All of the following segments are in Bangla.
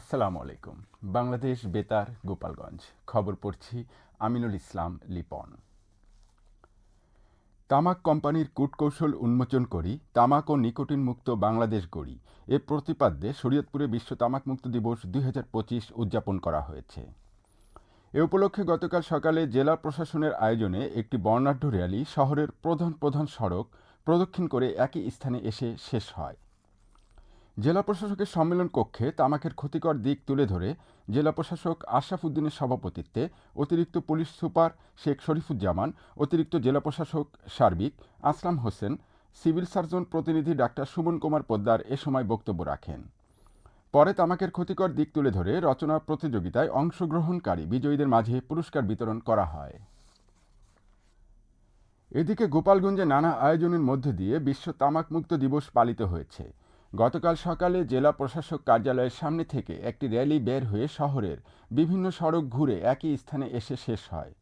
আসসালামু আলাইকুম। বাংলাদেশ বেতার, গোপালগঞ্জ। খবর পড়ছি আমিনুল ইসলাম, লিপন। তামাক কোম্পানির কূটকৌশল উন্মোচন করি, তামাক ও নিকোটিন মুক্ত বাংলাদেশ গড়ি। এ প্রতিপাদ্যে শরীয়তপুরে বিশ্ব তামাক মুক্ত দিবস দুই হাজার পঁচিশ উদযাপন করা হয়েছে। এ উপলক্ষে গতকাল সকালে জেলা প্রশাসনের আয়োজনে একটি বর্ণাঢ্য র্যালি শহরের প্রধান প্রধান সড়ক প্রদক্ষিণ করে একই স্থানে এসে শেষ হয়। জেলা প্রশাসকের সম্মেলন কক্ষে তামাকের ক্ষতিকর দিক তুলে ধরে জেলা প্রশাসক আশরাফ উদ্দিনের সভাপতিত্বে অতিরিক্ত পুলিশ সুপার শেখ শরীফুজ্জামান, অতিরিক্ত জেলা প্রশাসক সার্বিক, আসলাম হোসেন, সিভিল সার্জন প্রতিনিধি ডাক্তার সুমন কুমার পোদ্দার এ সময় বক্তব্য রাখেন। পরে তামাকের ক্ষতিকর দিক তুলে ধরে রচনা প্রতিযোগিতায় অংশগ্রহণকারী বিজয়ীদের মাঝে পুরস্কার বিতরণ করা হয়। এদিকে গোপালগঞ্জে নানা আয়োজনের মধ্য দিয়ে বিশ্ব তামাকমুক্ত দিবস পালিত হয়েছে। গতকাল সকালে জেলা প্রশাসক কার্যালয়ের সামনে থেকে একটি র্যালি বের হয়ে শহরের বিভিন্ন সড়ক ঘুরে একই স্থানে এসে শেষ হয়।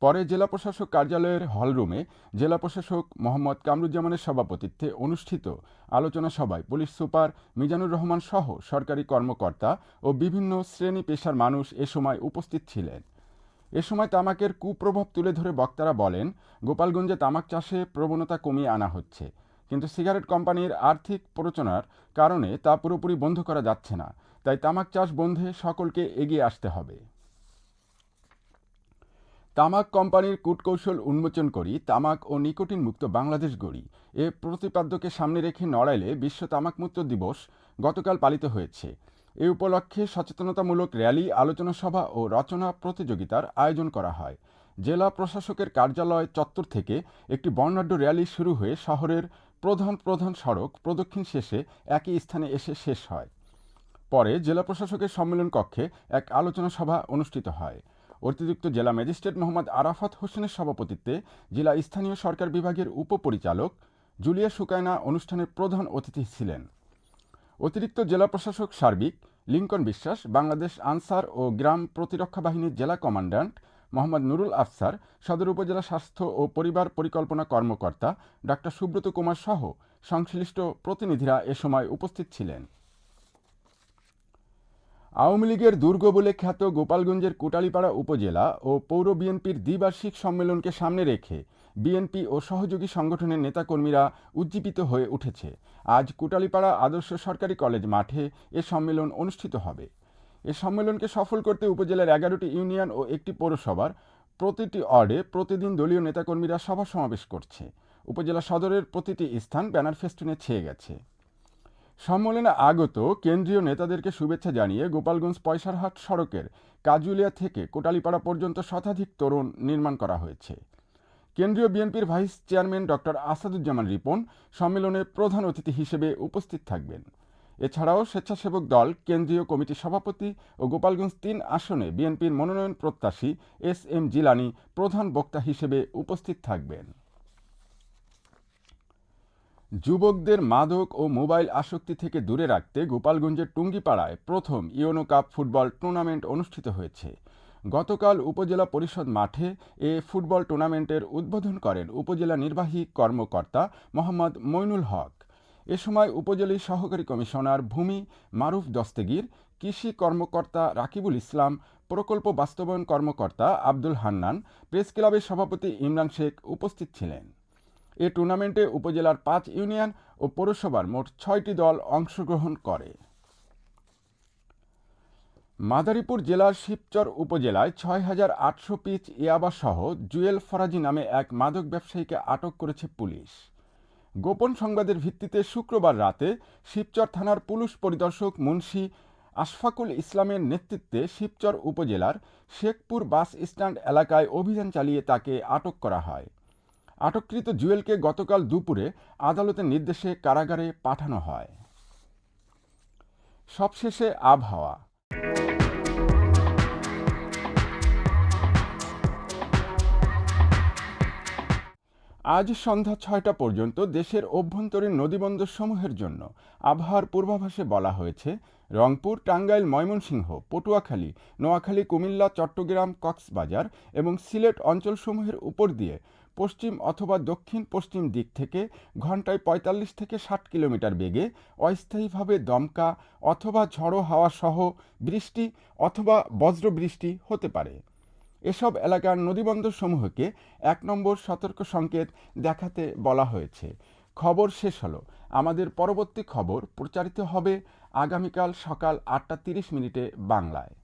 পরে জেলা প্রশাসক কার্যালয়ের হলরুমে জেলা প্রশাসক মোহাম্মদ কামরুজ্জামানের সভাপতিত্বে অনুষ্ঠিত আলোচনা সভায় পুলিশ সুপার মিজানুর রহমান সহ সরকারি কর্মকর্তা ও বিভিন্ন শ্রেণি পেশার মানুষ এ সময় উপস্থিত ছিলেন। এ সময় তামাকের কুপ্রভাব তুলে ধরে বক্তারা বলেন, গোপালগঞ্জে তামাক চাষে প্রবণতা কমিয়ে আনা হচ্ছে। কিন্তু সিগারেট কোম্পানির আর্থিক প্ররোচনার কারণে তা পুরোপুরি বন্ধ করা যাচ্ছে না। তাই তামাক চাষ বন্ধে সকলকে এগিয়ে আসতে হবে। তামাক কোম্পানির কূটকৌশল উন্মোচন করি, তামাক ও নিকোটিন মুক্ত বাংলাদেশ গড়ি। এ প্রতিপাদ্যকে সামনে রেখে নড়াইলে বিশ্ব তামাকমুক্ত দিবস গতকাল পালিত হয়েছে। এ উপলক্ষে সচেতনতামূলক র্যালি, আলোচনা সভা ও রচনা প্রতিযোগিতার আয়োজন করা হয়। জেলা প্রশাসকের কার্যালয় চত্বর থেকে একটি বর্ণাঢ্য র্যালি শুরু হয়ে শহরের প্রধান প্রধান সড়ক প্রদক্ষিণ শেষে একই স্থানে এসে শেষ হয়। পরে জেলা প্রশাসকের সম্মেলন কক্ষে এক আলোচনা সভা অনুষ্ঠিত হয়। অতিরিক্ত জেলা ম্যাজিস্ট্রেট মোহাম্মদ আরাফাত হোসেনের সভাপতিত্বে জেলা স্থানীয় সরকার বিভাগের উপপরিচালক জুলিয়া সুকায়না অনুষ্ঠানের প্রধান অতিথি ছিলেন। অতিরিক্ত জেলা প্রশাসক সার্বিক লিঙ্কন বিশ্বাস, বাংলাদেশ আনসার ও গ্রাম প্রতিরক্ষা বাহিনীর জেলা কমান্ড্যান্ট মোহাম্মদ নুরুল আফসার, সদর উপজেলা স্বাস্থ্য ও পরিবার পরিকল্পনা কর্মকর্তা ডাক্তার সুব্রত কুমার সহ সংশ্লিষ্ট প্রতিনিধিরা এ সময় উপস্থিত ছিলেন। আওয়ামী লীগের দুর্গ বলে খ্যাত গোপালগঞ্জের কোটালীপাড়া উপজেলা ও পৌর বিএনপির দ্বিবার্ষিক সম্মেলনকে সামনে রেখে বিএনপি ও সহযোগী সংগঠনের নেতাকর্মীরা উজ্জীবিত হয়ে উঠেছে। আজ কোটালীপাড়া আদর্শ সরকারি কলেজ মাঠে এ সম্মেলন অনুষ্ঠিত হবে। এ সম্মেলনকে সফল করতে উপজেলার এগারোটি ইউনিয়ন ও একটি পৌরসভার প্রতিটি ওয়ার্ডে প্রতিদিন দলীয় নেতাকর্মীরা সভা সমাবেশ করছে। উপজেলা সদরের প্রতিটি স্থান ব্যানার ফেস্টুনে ছেয়ে গেছে। সম্মেলনে আগত কেন্দ্রীয় নেতাদেরকে শুভেচ্ছা জানিয়ে গোপালগঞ্জ পয়সারহাট সড়কের কাজুলিয়া থেকে কোটালীপাড়া পর্যন্ত শতাধিক তরুণ নির্মাণ করা হয়েছে। কেন্দ্রীয় বিএনপির vice chairman doctor Asaduzzaman Ripon সম্মেলনে প্রধান অতিথি হিসেবে উপস্থিত থাকবেন। এছাড়াও স্বেচ্ছাসেবক দল, কেন্দ্রীয় কমিটির সভাপতি ও গোপালগঞ্জ তিন আসনে বিএনপির মনোনয়ন প্রত্যাশী এস এম জিলানি প্রধান বক্তা হিসেবে উপস্থিত থাকবেন। যুবকদের মাদক ও মোবাইল আসক্তি থেকে দূরে রাখতে গোপালগঞ্জের টুঙ্গিপাড়ায় প্রথম ইয়োনো কাপ ফুটবল টুর্নামেন্ট অনুষ্ঠিত হয়েছে। গতকাল উপজেলা পরিষদ মাঠে এ ফুটবল টুর্নামেন্টের উদ্বোধন করেন উপজেলা নির্বাহী কর্মকর্তা মোহাম্মদ মইনুল হক। এ সময় উপজেলা সহকারী কমিশনার ভূমি মারুফ দস্তেগীর, কৃষি কর্মকর্তা রাকিবুল ইসলাম, প্রকল্প বাস্তবায়ন কর্মকর্তা আব্দুল হান্নান, প্রেস ক্লাবের সভাপতি ইমরান শেখ উপস্থিত ছিলেন। এ টুর্নামেন্টে উপজেলার পাঁচ ইউনিয়ন ও পৌরসভার মোট ছয়টি দল অংশগ্রহণ করে। মাদারীপুর জেলার শিবচর উপজেলায় ছয় হাজার আটশো পিচ ইয়াবাসহ জুয়েল ফরাজি নামে এক মাদক ব্যবসায়ীকে আটক করেছে পুলিশ। গোপন সংবাদের ভিত্তিতে শুক্রবার রাতে শিবচর থানার পুলিশ পরিদর্শক মুন্সি আশফাকুল ইসলামের নেতৃত্বে শিবচর উপজেলার শেখপুর বাস স্ট্যান্ড এলাকায় অভিযান চালিয়ে তাকে আটক করা হয়। আটককৃত জুয়েলকে গতকাল দুপুরে আদালতের নির্দেশে কারাগারে পাঠানো হয়। সবশেষে আবহাওয়া। আজ সন্ধ্যা ছয়টা পর্যন্ত দেশের অভ্যন্তরীণ নদীবন্দরসমূহের জন্য আবহাওয়ার পূর্বাভাসে বলা হয়েছে, রংপুর, টাঙ্গাইল, ময়মনসিংহ, পটুয়াখালী, নোয়াখালী, কুমিল্লা, চট্টগ্রাম, কক্সবাজার এবং সিলেট অঞ্চলসমূহের উপর দিয়ে পশ্চিম অথবা দক্ষিণ পশ্চিম দিক থেকে ঘন্টায় পঁয়তাল্লিশ থেকে ষাট কিলোমিটার বেগে অস্থায়ীভাবে দমকা অথবা ঝড়ো হাওয়া সহ বৃষ্টি অথবা বজ্রবৃষ্টি হতে পারে। এসব এলাকার নদীবন্দর সমূহকে এক নম্বর সতর্ক সংকেত দেখাতে বলা হয়েছে। খবর শেষ হলো। আমাদের পরবর্তী খবর প্রচারিত হবে আগামীকাল সকাল আটটা তিরিশ মিনিটে বাংলায়।